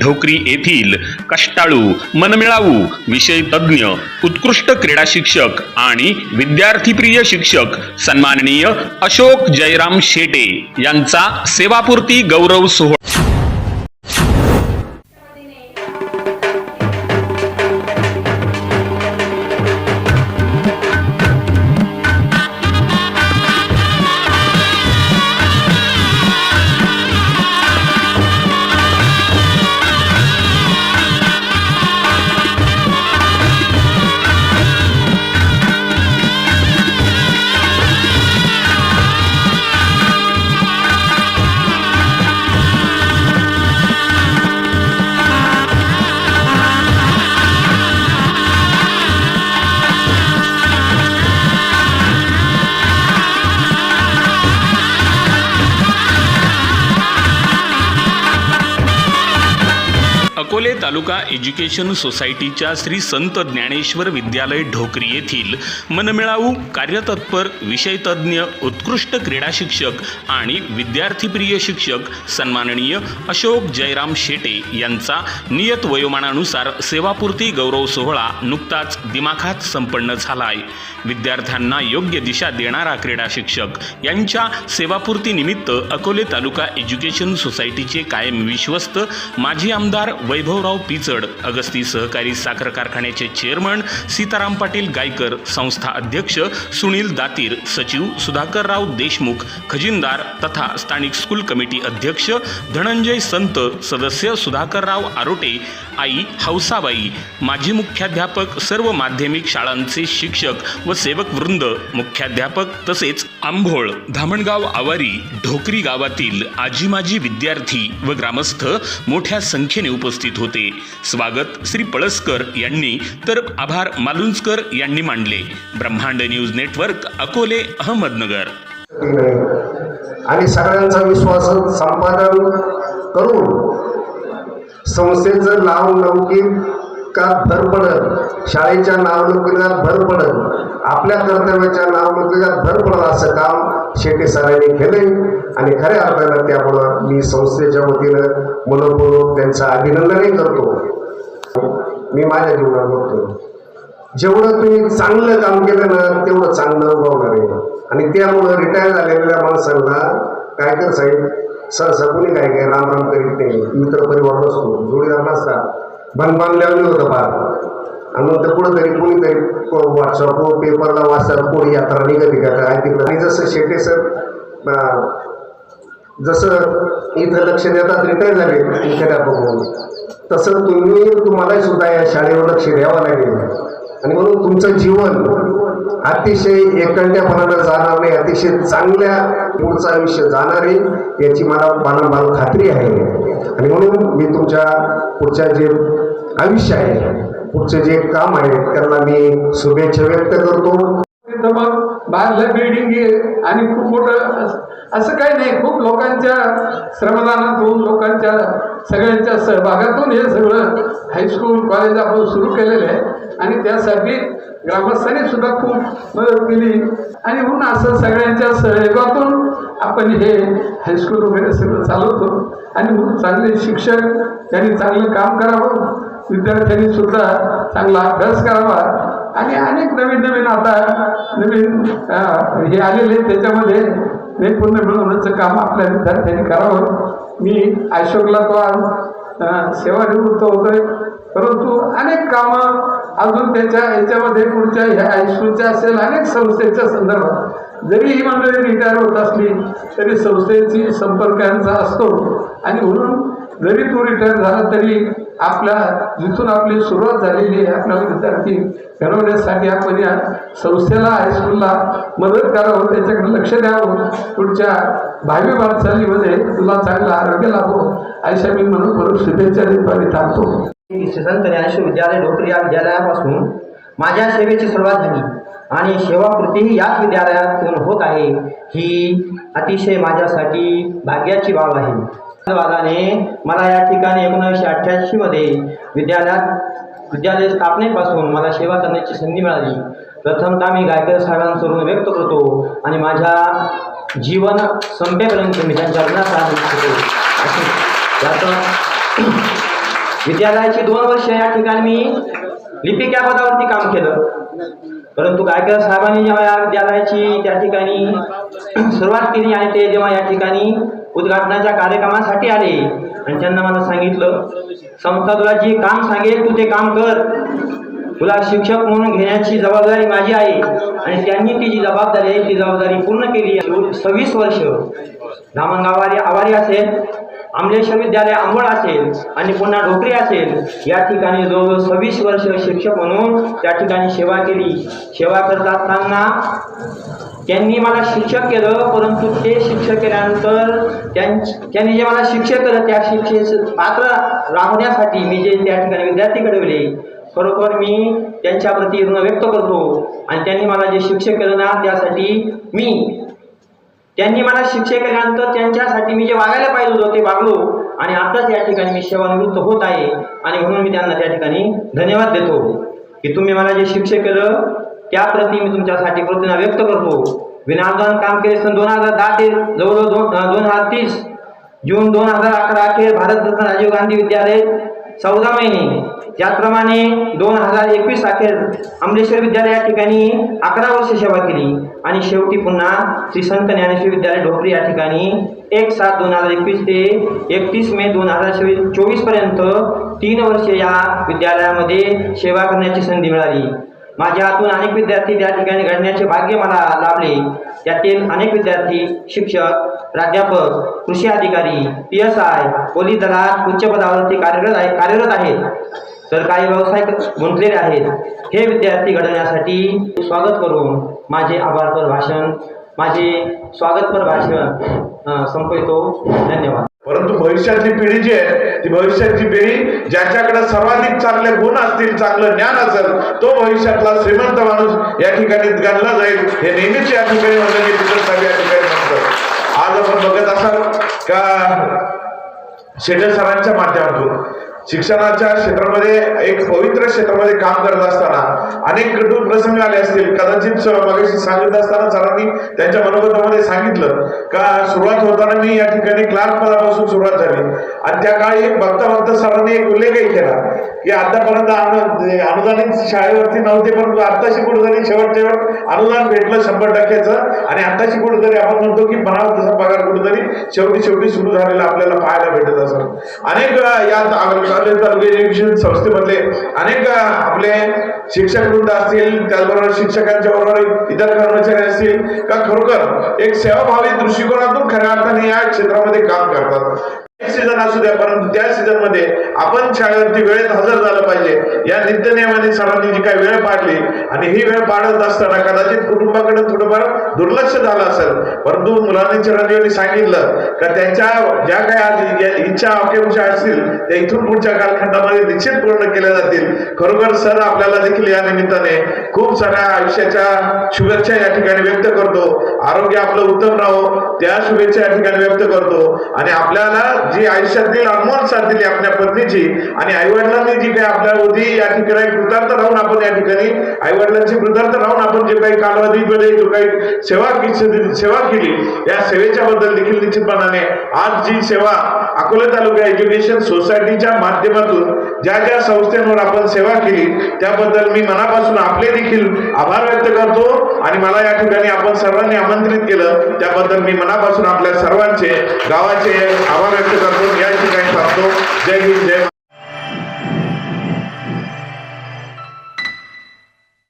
ढोकरी येथील कष्टाळू मनमिळावू विषय तज्ज्ञ उत्कृष्ट क्रीडा शिक्षक आणि विद्यार्थीप्रिय शिक्षक सन्माननीय अशोक जयराम शेटे यांचा सेवापूर्ती गौरव सोहळा तालुका एज्युकेशन सोसायटीच्या श्री संत ज्ञानेश्वर विद्यालय ढोकरी येथील मनमिळाऊ कार्यतत्पर विषयतज्ञ उत्कृष्ट क्रीडा शिक्षक आणि विद्यार्थीप्रिय शिक्षक सन्माननीय अशोक जयराम शेटे यांचा नियत वयोमानानुसार सेवापूर्ती गौरव सोहळा नुकताच दिमाखात संपन्न झाला आहे विद्यार्थ्यांना योग्य दिशा देणारा क्रीडा शिक्षक यांच्या सेवापूर्ती निमित्त अकोले तालुका एज्युकेशन सोसायटीचे कायम विश्वस्त माजी आमदार वैभवराव पिचड. अगस्ती सहकारी साखर कारखान्याचे चेअरमन सीताराम पाटील गायकर संस्था अध्यक्ष सुनील दातीर सचिव सुधाकरराव देशमुख खजिनदार तथा स्थानिक स्कूल कमिटी अध्यक्ष धनंजय संत सदस्य सुधाकरराव आरोटे आई हौसाबाई माजी मुख्याध्यापक सर्व माध्यमिक शाळांचे शिक्षक व सेवक वृंद मुख्याध्यापक तसेच आंभोळ धामणगाव आवारी ढोकरी गावातील आजी माजी विद्यार्थी व ग्रामस्थ मोठ्या संख्येने उपस्थित होते. स्वागत श्री पळसकर यांनी तर आभार मालुंजकर यांनी मांडले. ब्रह्मांड न्यूज नेटवर्क अकोले अहमदनगर. आणि सगळ्यांचा विश्वास संपादन करून संस्थेचं नाव लौकिकात भर पडत? शाळेच्या नावलौकिकात भर पडत? आपल्या कर्तव्याच्या नावलौकिकात भर पडत असं काम शेटे सरांनी केले आणि खऱ्या अर्थानं त्यामुळं मी संस्थेच्या वतीनं मनपूर्वक त्यांचं अभिनंदनही करतो. मी माझ्या जीवनात बघतो. जेवढं तुम्ही चांगलं काम केलं ना तेवढं चांगलं उगवणार आहे. आणि त्यामुळं रिटायर झालेल्या माणसांना काय कर साहेब सहसा कोणी काय काय राम राम करीत नाही. मित्र परिवार नसतो जोडीदार नसतात. बनबान लावली होतं फार. आणि नंतर कुठंतरी कोणीतरी व्हॉट्सअप पेपरला वाचतात कोणी यात्रा निघते का काय तिकडं आणि जसं शेटे सर जसं इथं लक्ष देतात रिटायर झाले मुख्याध्यापक म्हणून तसं तुम्ही तुम्हालाही सुद्धा या शाळेवर लक्ष द्यावं लागेल. आणि म्हणून तुमचं जीवन अतिशय एकंड्यापणानं जाणार नाही अतिशय चांगल्या पुढचं आयुष्य जाणार आहे याची मला बाळाबाळ खात्री आहे. आणि म्हणून मी तुमच्या पुढच्या जे आयुष्य आहे पुढचे जे काम आहे त्यांना मी शुभेच्छा व्यक्त करतो. मग बाहेरलं बिल्डिंग आहे आणि खूप मोठं असं काही नाही. खूप लोकांच्या श्रमदानातून लोकांच्या सगळ्यांच्या सहभागातून हे सगळं हायस्कूल कॉलेज आपण सुरू केलेलं आहे. आणि त्यासाठी ग्रामस्थांनी सुद्धा खूप मदत केली. आणि म्हणून असं सगळ्यांच्या सहयोगातून आपण हे हायस्कूल वगैरे सगळं चालवतो. आणि म्हणून चांगले शिक्षक त्यांनी चांगलं काम करावं. विद्यार्थ्यांनी सुद्धा चांगला अभ्यास करावा. आणि अनेक नवीन नवीन आता नवीन हे आलेले त्याच्यामध्ये नैपुण्य मिळवण्याचं काम आपल्या विद्यार्थ्यांनी करावं. मी अशोकला तो आज सेवानिवृत्त होतोय. परंतु अनेक कामं अजून त्याच्या याच्यामध्ये पुढच्या ह्या हायस्कूलच्या असेल अनेक संस्थेच्या संदर्भात. जरी ही मंडळी रिटायर होत असली तरी संस्थेची संपर्क यांचा असतो. आणि म्हणून जरी तू रिटायर झाला तरी आपल्या जिथून आपली सुरुवात झालेली आहे आपल्याला विद्यार्थी घडवण्यासाठी आपण या संस्थेला हायस्कूलला मदत करावं त्याच्याकडे लक्ष द्यावं. पुढच्या भावी वाटचालीमध्ये तुला चांगलं आरोग्य लाभो. अशा मी म्हणून म्हणून शुभेच्छा देतो आणि थांबतो. श्री संत ज्ञानेश्वर विद्यालय डोकरी या विद्यालयापासून माझ्या सेवेची सुरुवात झाली. आणि सेवाकृतीही याच विद्यालयातून होत आहे. ही अतिशय माझ्यासाठी भाग्याची बाब आहे. धन्यवादाने मला या ठिकाणी एकोणीसशे अठ्ठ्याऐंशीमध्ये विद्यालयात विद्यालय स्थापनेपासून मला सेवा करण्याची संधी मिळाली. प्रथमतः मी गायकर साहेबांचं ऋण व्यक्त करतो आणि माझ्या जीवन संपेपर्यंत मी त्यांच्या ऋणात राहू त्यात विद्यालयाची दोन वर्ष या ठिकाणी मी लिपिक या पदावरती काम केलं? परंतु गायकर साहेबांनी जेव्हा या विद्यालयाची त्या ठिकाणी सुरुवात केली आणि ते जेव्हा या ठिकाणी उद्घाटनाच्या कार्यक्रमासाठी आले आणि त्यांना मला सांगितलं संस्था तुला जे काम सांगेल तू ते काम कर. तुला शिक्षक म्हणून घेण्याची जबाबदारी माझी आहे. आणि त्यांनी ती जी जबाबदारी आहे ती जबाबदारी पूर्ण केली सव्वीस वर्ष. धामणगावारी आवारी असेल आमलेश्वर विद्यालय आंबळ असेल आणि पुन्हा ढोकरी असेल या ठिकाणी जवळजवळ सव्वीस वर्ष शिक्षक म्हणून त्या ठिकाणी सेवा केली. सेवा करत असताना त्यांनी मला शिक्षक केलं परंतु ते शिक्षक केल्यानंतर त्यां- त्यांनी जे मला शिक्षक केलं त्या शिक्षे पात्र राहण्यासाठी मी जे त्या ठिकाणी विद्यार्थी घडवले खरोखर मी त्यांच्याप्रती ऋण व्यक्त करतो. आणि त्यांनी मला जे शिक्षक केलं ना त्यासाठी मी त्यांनी मला शिक्षक केल्यानंतर त्यांच्यासाठी मी जे वागायला पाहिजे होतं ते वागलो. आणि आताच या ठिकाणी मी सेवानिवृत्त होत आहे. आणि म्हणून मी त्यांना त्या ठिकाणी धन्यवाद देतो. की तुम्ही मला जे शिक्षक केलं त्याप्रती मी तुमच्यासाठी प्रतिना व्यक्त करतो. विनादान काम केले सन दोन हजार दहा ते जवळजवळ दोन दोन हजार तीस. जून दोन हजार अकरा अखेर भारतरत्न राजीव गांधी विद्यालय चौदा महिने. याचप्रमाणे दोन हजार एकवीस अखेर अमलेश्वर विद्यालय या ठिकाणी अकरा वर्ष सेवा केली. आणि शेवटी पुन्हा श्री संत ज्ञानेश्वर विद्यालय ढोकरी या ठिकाणी एक सात दोन हजार एकवीस ते एकतीस मे दोन हजार चोवीसपर्यंत तीन वर्षे या विद्यालयामध्ये सेवा करण्याची संधी मिळाली. माझ्या हातून अनेक विद्यार्थी त्या ठिकाणी घडण्याचे भाग्य मला लाभले. त्यातील अनेक विद्यार्थी शिक्षक प्राध्यापक कृषी अधिकारी पी एस आय पोलीस दलात उच्च पदावरती कार्यरत आहे कार्यरत आहेत. तर काही व्यवसाय गुंतलेले आहेत. हे विद्यार्थी घडवण्यासाठी स्वागत करून माझे आभारपर भाषण माझे स्वागतपर भाषण संपवितो. धन्यवाद. परंतु भविष्यातली पिढी जी आहे ती भविष्यातली पिढी ज्याच्याकडे सर्वाधिक चांगले गुण असतील चांगलं ज्ञान असेल तो भविष्यातला श्रीमंत माणूस या ठिकाणी गणला जाईल. हे नेहमीच या ठिकाणी म्हणलं की या ठिकाणी म्हणतात. आज आपण बघत असाल का शेटे सरांच्या माध्यमातून शिक्षणाच्या क्षेत्रामध्ये एक पवित्र क्षेत्रामध्ये काम करत असताना अनेक कठोर प्रसंग आले असतील. कदाचित मगाशी सांगत असताना सरांनी त्यांच्या मनोगतामध्ये सांगितलं का सुरुवात होताना मी या ठिकाणी क्लार्क पदापासून सुरुवात झाली. आणि त्या काळी एक बघता बघता सरांनी एक उल्लेखही केला की आतापर्यंत अनुदानित शाळेवरती नव्हते परंतु आत्ताशी कुठेतरी शेवट शेवट अनुदान भेटलं शंभर टक्क्याचं. आणि आत्ताशी कुठेतरी आपण म्हणतो की म्हणावं तसा पगार कुठेतरी शेवटी शेवटी सुरू झालेला आपल्याला पाहायला भेटत असं अनेक अ, शालेय ता- तालुका एज्युकेशन संस्थेमधले अनेक आपले शिक्षक वृंद असतील त्याचबरोबर शिक्षकांच्या बरोबर इतर कर्मचारी असतील का खरोखर एक सेवाभावी दृष्टिकोनातून खऱ्या अर्थाने या क्षेत्रामध्ये काम करतात. सीझन असू द्या परंतु त्या सीझनमध्ये आपण शाळेवरती वेळेत हजर झालं पाहिजे. या नित्यनियमाने सरांनी जी काही वेळ पाडली आणि ही वेळ पाडत असताना कदाचित कुटुंबाकडे थोडंफार दुर्लक्ष झालं असेल. परंतु मुलांनी चिरंजीवांनी सांगितलं का त्यांच्या ज्या काही इच्छा आकांक्षा असतील त्या इथून पुढच्या कालखंडामध्ये निश्चित पूर्ण केल्या जातील. खरोखर सर आपल्याला देखील या निमित्ताने खूप साऱ्या आयुष्याच्या शुभेच्छा या ठिकाणी व्यक्त करतो. आरोग्य आपलं उत्तम राहो त्या शुभेच्छा या ठिकाणी व्यक्त करतो. आणि आपल्याला जी आयुष्यातील अनमोल साथ दिली आपल्या पत्नीची आणि आईवडिलांनी जी काही आपल्यावरती या ठिकाणी कृतार्थ राहून आपण या ठिकाणी आईवडिलांची कृतार्थ राहून आपण जे काही कालावधीमध्ये जो काही सेवा सेवा केली या सेवेच्या बद्दल देखील निश्चितपणाने आज जी सेवा अकोला तालुका एज्युकेशन सोसायटीच्या माध्यमातून ज्या ज्या संस्थांवर आपण सेवा केली त्याबद्दल मी मनापासून आपले देखील आभार व्यक्त करतो आणि मला या ठिकाणी आपण सर्वांनी आमंत्रित केलं त्याबद्दल मी मनापासून आपल्या सर्वांचे गावाचे आभार व्यक्त करतो या ठिकाणी थांबतो. जय हिंद जय